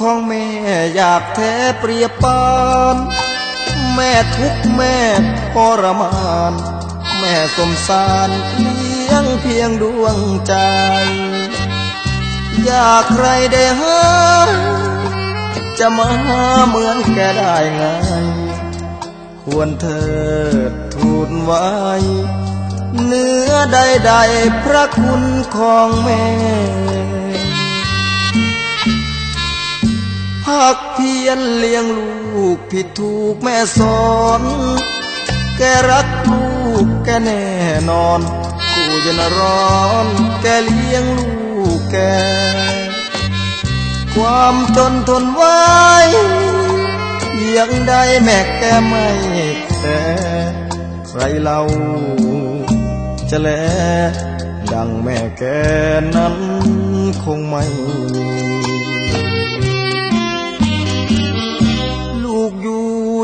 ของแม่อยากแท้เปรียบปาน แม่ทุกแม่ทรมาน แม่สมสารเลี้ยงเพียงดวงใจ อยากใครได้หาจะมาเหมือนแกได้ไง ควรเถิดทูลไว้เนื้อใดๆพระคุณของแม่ ภาคเพียรเลี้ยงลูกผิดถูกแม่สอน แกรักลูกแกแน่นอนกูจะนร้อน แกเลี้ยงลูกแก ความจนทนไว้ยังได้แม่แกไม่แค่ใครเรา จะแลดังแม่แกนั้นคงไม่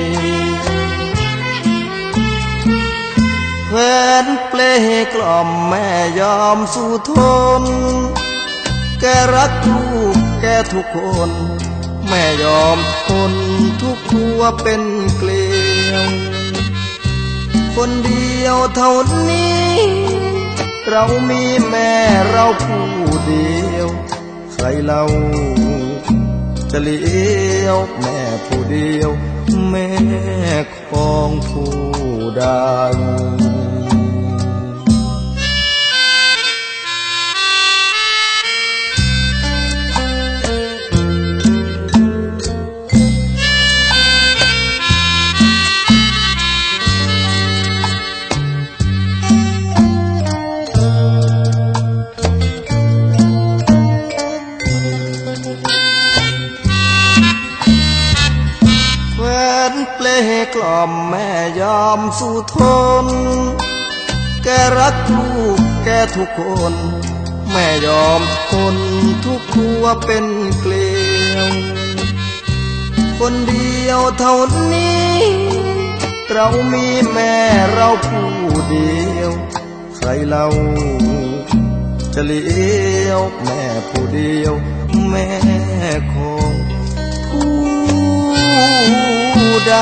ว แฟนเปลกล่อมแม่ยอมสู้ทน แกรักลูกแกทุกคน แม่ยอมทนทุกทัวเป็นเกลียว คนเดียวเท่านี้ เรามีแม่เราผู้เดียว ใครเราจะเลี้ยวแม่ผู้เดียว แม่ของผู้ใด กล่อมแม่ยอมสู้ทน แกรักลูกแกทุกคน แม่ยอมทนทุกทัวเป็นเกลียว คนเดียวเท่านี้ เรามีแม่เราผู้เดียว ใครเราจะเลี้ยวแม่ผู้เดียว แม่ของผู้ใด